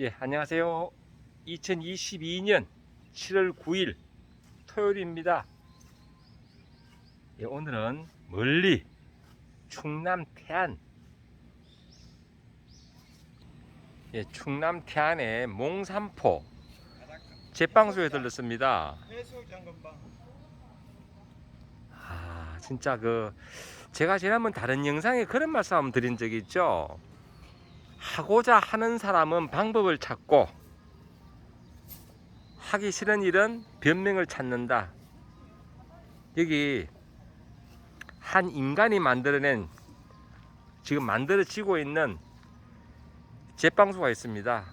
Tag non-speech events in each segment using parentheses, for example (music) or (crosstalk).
예, 안녕하세요. 2022년 7월 9일 토요일입니다. 예, 오늘은 멀리 충남 태안 예, 충남 태안의 몽산포 제빵소에 들렀습니다. 아, 진짜 그 제가 지난번 다른 영상에 그런 말씀 드린 적이 있죠. 하고자 하는 사람은 방법을 찾고 하기 싫은 일은 변명을 찾는다. 여기 한 인간이 만들어낸 지금 만들어지고 있는 제빵소가 있습니다.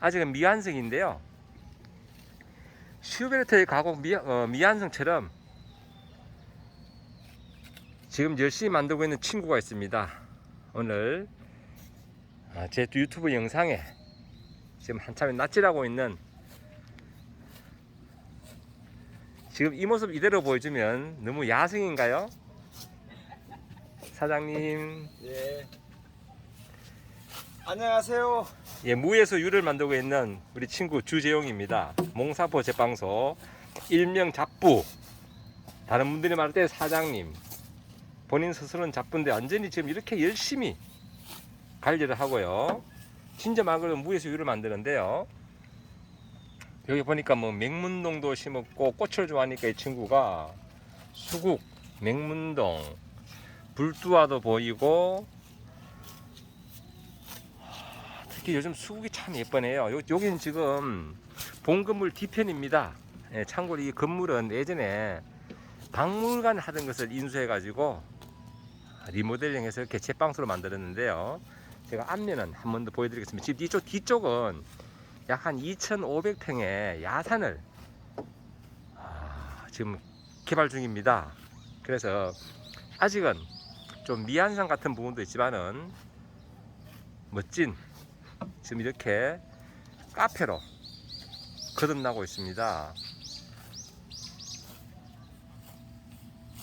아직은 미완성인데요. 슈베르트의 가곡 미, 어, 미완성처럼 지금 열심히 만들고 있는 친구가 있습니다. 오늘 아, 제 유튜브 영상에 지금 한참 낯질하고 있는 지금 이 모습 이대로 보여주면 너무 야생인가요? 사장님, 예 안녕하세요 예, 무에서 유를 만들고 있는 우리 친구 주재용입니다. 몽사포 제빵소 일명 잡부. 다른 분들이 말할 때 사장님. 본인 스스로는 잡부인데 완전히 지금 이렇게 열심히 관리를 하고요. 진짜 말 그대로 무에서 유를 만드는데요. 여기 보니까 뭐 맹문동도 심었고 꽃을 좋아하니까 이 친구가 수국, 맹문동, 불두화도 보이고 특히 요즘 수국이 참 예쁘네요. 요, 여기는 지금 본 건물 뒤편입니다. 예, 참고로 이 건물은 예전에 박물관 하던 것을 인수해가지고 리모델링해서 이렇게 제빵소로 만들었는데요. 제가 앞면은 한 번 더 보여드리겠습니다. 지금 이쪽 뒤쪽은 약 한 2,500평의 야산을 아, 지금 개발 중입니다. 그래서 아직은 좀 미안상 같은 부분도 있지만은 멋진 지금 이렇게 카페로 거듭나고 있습니다.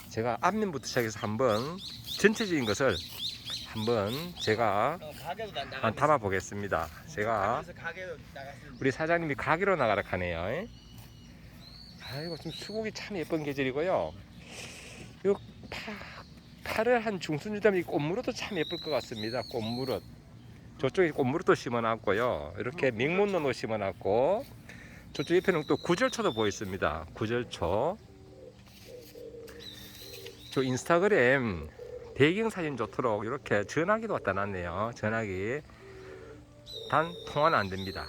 제가 앞면부터 시작해서 한번 전체적인 것을 한번 제가 한번 담아 보겠습니다. 제가 우리 사장님이 가게로 나가라 하네요. 아이고 지금 수국이 참 예쁜 계절이고요. 요 파, 파를 한 중순 주담이 꽃무릇도 참 예쁠 것 같습니다. 꽃무릇. 저쪽에 꽃무릇도 심어놨고요. 이렇게 맹문노도 심어놨고 저쪽 옆에는 또 구절초도 보였습니다. 구절초. 저 인스타그램 배경 사진 좋도록 이렇게 전화기도 갖다 놨네요. 전화기. 단 통화는 안 됩니다.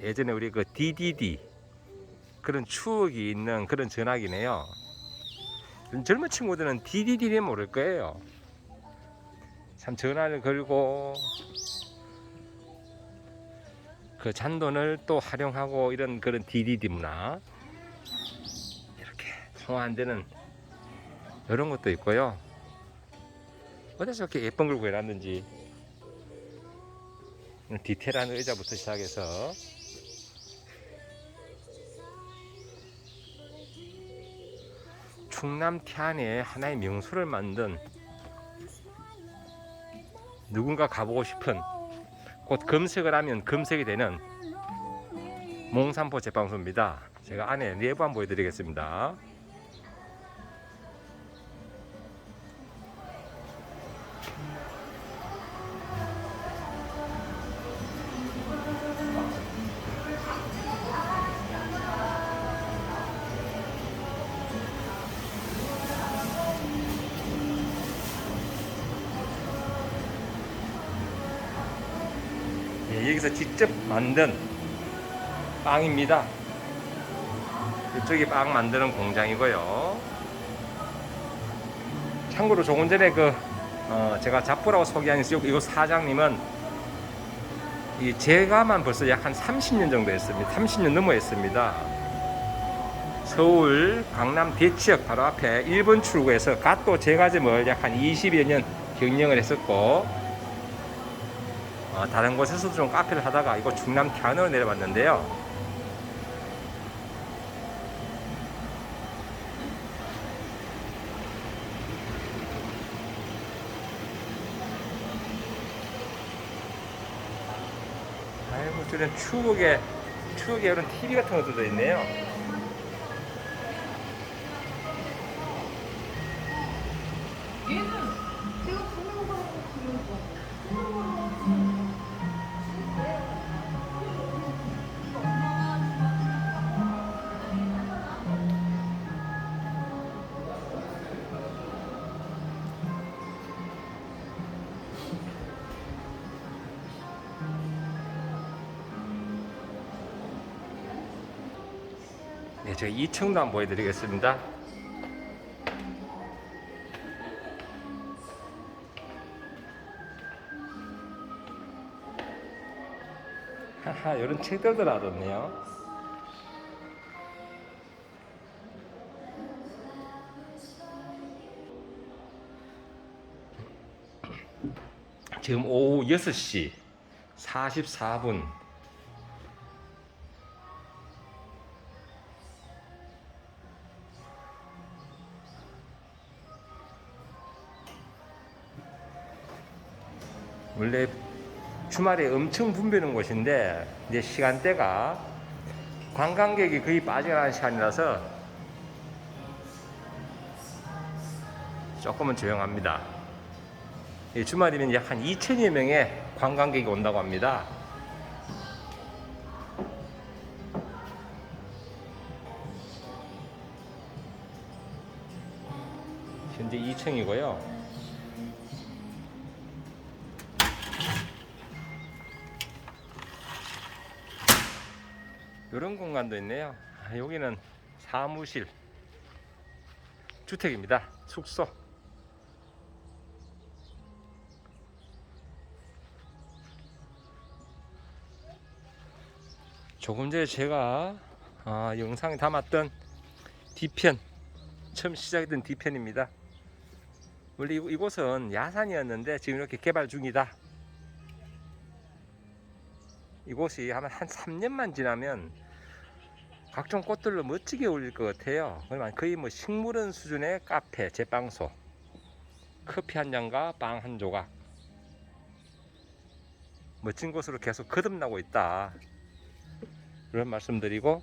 예전에 우리 그 DDD 그런 추억이 있는 그런 전화기네요. 젊은 친구들은 DDD를 모를 거예요. 참 전화를 걸고 그 잔돈을 또 활용하고 이런 그런 DDD 문화 이렇게 통화 안 되는 이런 것도 있고요. 어디서 이렇게 예쁜 걸 구해놨는지 디테일한 의자부터 시작해서 충남 태안에 하나의 명소를 만든 누군가 가보고 싶은 곧 검색을 하면 검색이 되는 몽산포 제빵소입니다. 제가 안에 내부 한번 보여드리겠습니다. 여기서 직접 만든 빵입니다. 이쪽이 빵 만드는 공장이고요. 참고로 조금 전에 그 어, 제가 잡부라고 소개한 이곳 사장님은 이 제가만 벌써 약 한 30년 정도 했습니다. 30년 넘어 했습니다. 서울 강남 대치역 바로 앞에 1번 출구에서 갓도 제과점을 약 한 20여 년 경영을 했었고 어, 다른 곳에서도 좀 카페를 하다가 이거 충남 태안으로 내려봤는데요. 아이고 저런 추억의 추억의 이런 TV 같은 것도 들 있네요. 네, 제가 2층도 한번 보여드리겠습니다. 하하, 이런 책들도 놔뒀네요. 지금 오후 6시 44분 원래 주말에 엄청 붐비는 곳인데 이제 시간대가 관광객이 거의 빠져나가는 시간이라서 조금은 조용합니다. 이 주말이면 약 한 2천여 명의 관광객이 온다고 합니다. 현재 2층이고요. 이런 공간도 있네요. 아, 여기는 사무실, 주택입니다. 숙소. 조금 전에 제가 아, 영상에 담았던 뒤편, 처음 시작했던 뒤편입니다. 원래 이- 이곳은 야산이었는데 지금 이렇게 개발 중이다. 이곳이 아마 한 3년만 지나면 각종 꽃들로 멋지게 어울릴 것 같아요. 그러면 거의 뭐 식물원 수준의 카페, 제빵소, 커피 한 잔과 빵 한 조각. 멋진 곳으로 계속 거듭나고 있다. 그런 말씀드리고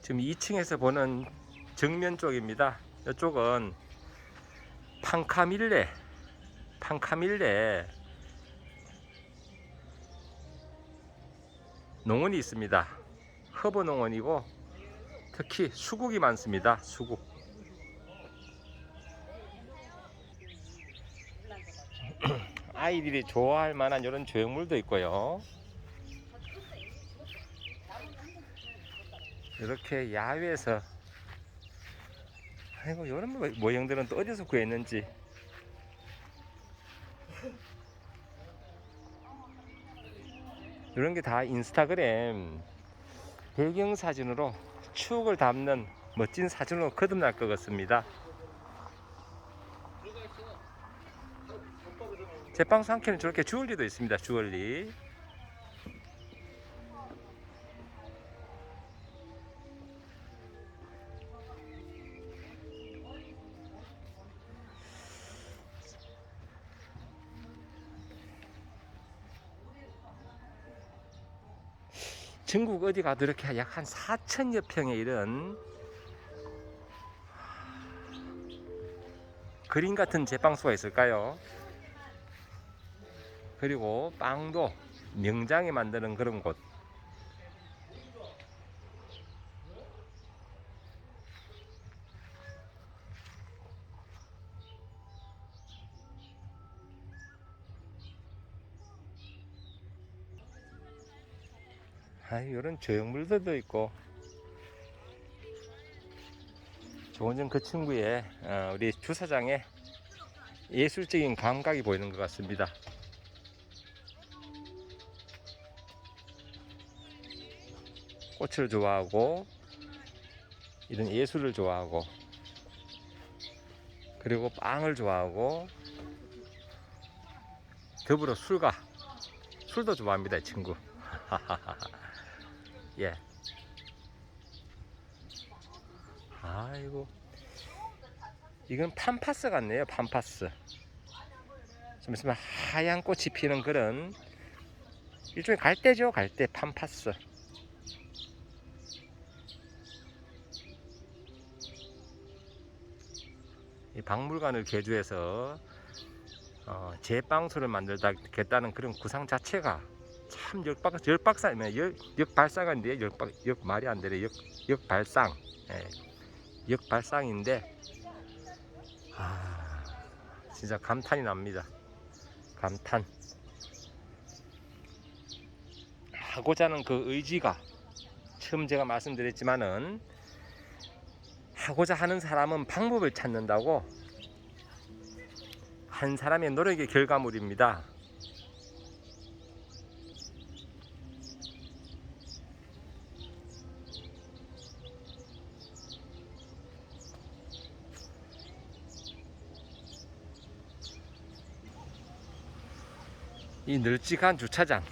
지금 2층에서 보는 정면 쪽입니다. 이쪽은 판카밀레, 판카밀레 농원이 있습니다. 허브 농원이고 특히 수국이 많습니다. 수국. (clears throat) 아이들이 좋아할 만한 이런 조형물도 있고요. 이렇게 야외에서 아이고 이런 모- 모형들은 또 어디서 구했는지 이런 게 다 인스타그램 배경 사진으로 추억을 담는 멋진 사진으로 거듭날 것 같습니다. 한 켠에 저렇게 주얼리도 있습니다. 주얼리. 전국 어디 가도 이렇게 약 한 4천여 평의 이런 그림 같은 제빵소가 있을까요? 그리고 빵도 명장에 만드는 그런 곳. 조형물들도 있고. 조금 전그 친구의 어, 우리 주사장의 예술적인 감각이 보이는 것 같습니다. 꽃을 좋아하고 이런 예술을 좋아하고 그리고 빵을 좋아하고 더불어 술과 술도 좋아합니다 이 친구 (laughs) 예 아이고 이건 팜파스 같네요. 팜파스. 좀 있으면 하얀 꽃이 피는 그런 일종의 갈대죠. 갈대 팜파스. 이 박물관을 개조해서 어, 제빵소를 만들다겠다는 그런 구상 자체가 참 역박 역박사면 역 역발상인데 역박 역 말이 안 되네. 역 역발상. 예, 역발상인데 아 진짜 감탄이 납니다. 감탄. 하고자 하는 그 의지가 처음 제가 말씀드렸지만은 하고자 하는 사람은 방법을 찾는다고 한 사람의 노력의 결과물입니다. 이 널찍한 주차장.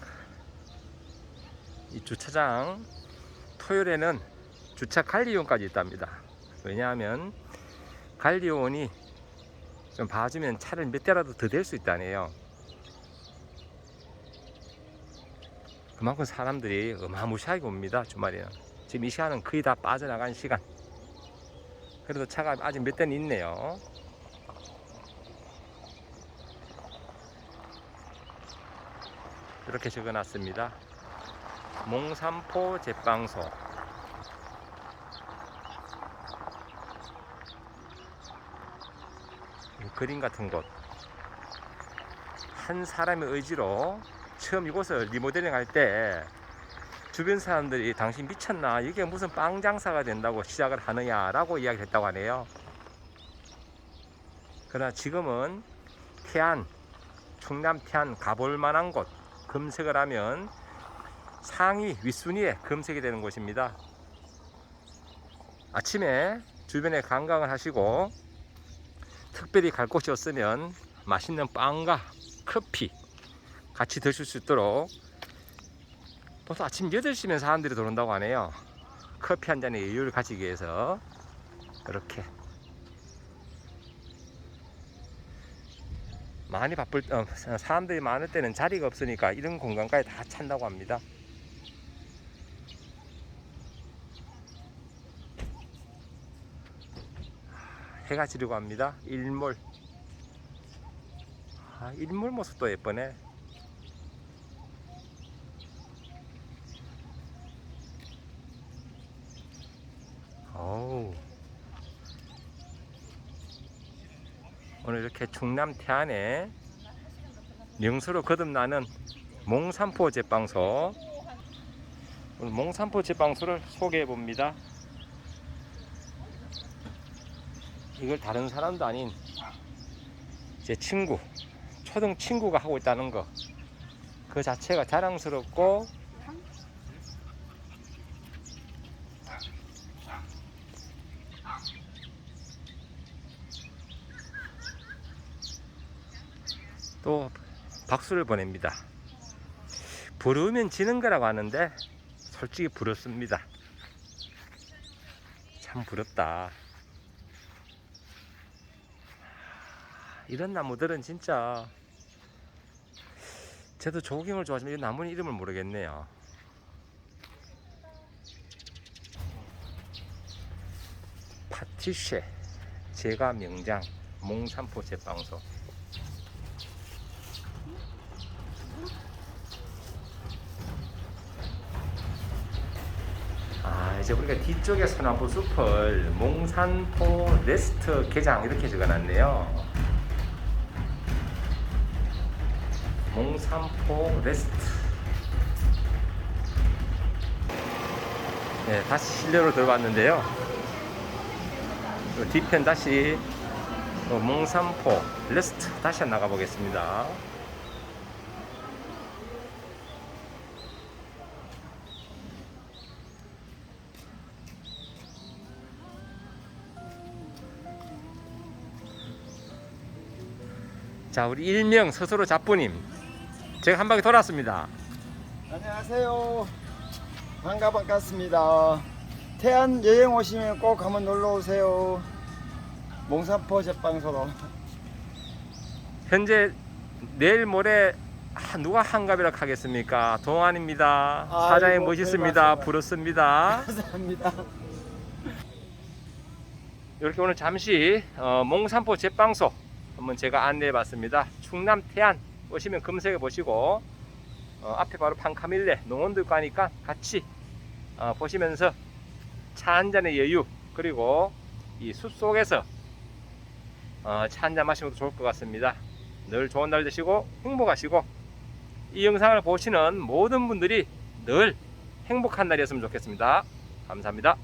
이 주차장 토요일에는 주차 관리용까지 있답니다. 왜냐하면 관리용이 좀 봐주면 차를 몇 대라도 더 댈 수 있다네요. 그만큼 사람들이 어마무시하게 옵니다 주말에는. 지금 이 시간은 거의 다 빠져나간 시간. 그래도 차가 아직 몇 대는 있네요 이렇게 적어놨습니다. 몽산포 제빵소 그림 같은 곳. 한 사람의 의지로 처음 이곳을 리모델링 할 때 주변 사람들이 당신 미쳤나? 이게 무슨 빵 장사가 된다고 시작을 하느냐라고 이야기를 했다고 하네요. 그러나 지금은 태안, 충남 태안 가볼 만한 곳 검색을 하면 상위 윗순위에 검색이 되는 곳입니다. 아침에 주변에 관광을 하시고 특별히 갈 곳이 없으면 맛있는 빵과 커피 같이 드실 수 있도록 보통 아침 8시면 사람들이 들어온다고 하네요. 커피 한 잔의 여유를 가지기 위해서 이렇게 많이 바쁠 어, 사람들이 많을 때는 자리가 없으니까 이런 공간까지 다 찬다고 합니다. 해가 지려고 합니다. 일몰. 아, 일몰 모습도 예쁘네. 어우. 오늘 이렇게 충남 태안에 명소로 거듭나는 몽산포 제빵소 오늘 몽산포 제빵소를 소개해 봅니다. 이걸 다른 사람도 아닌 제 친구 초등 친구가 하고 있다는 거 그 자체가 자랑스럽고 또 박수를 보냅니다. 부르면 지는 거라고 하는데 솔직히 부럽습니다. 참 부럽다. 이런 나무들은 진짜 저도 조깅을 좋아하지만 이 나무 이름을 모르겠네요. 파티쉐 제가 명장 몽산포 제빵소 아 이제 우리가 뒤쪽에 소나무 숲을 몽산 포 레스트 개장 이렇게 적어놨네요. 몽산 포 레스트. 네, 다시 실내로 들어왔는데요. 그 뒤편 다시 또 몽산포 레스트 다시 나가 보겠습니다. 자, 우리 일명 스스로 잡부님. 제가 한 바퀴 돌았습니다. 안녕하세요. 반가 반갑습니다. 태안 여행 오시면 꼭 한번 놀러 오세요. 몽산포 제빵소로 현재 내일 모레 아, 누가 한갑이라 하겠습니까? 동안입니다. 사장님 아이고, 멋있습니다. 별 말씀을. 부럽습니다. (laughs) 감사합니다. 이렇게 오늘 잠시 어, 몽산포 제빵소 한번 제가 안내해 봤습니다. 충남 태안 오시면 검색해 보시고 어, 앞에 바로 판카밀레 하니까 같이 어, 보시면서 차 한 잔의 여유 그리고 이 숲 속에서 어, 차 한 잔 마시면 좋을 것 같습니다. 늘 좋은 날 되시고 행복하시고 이 영상을 보시는 모든 분들이 늘 행복한 날이었으면 좋겠습니다. 감사합니다.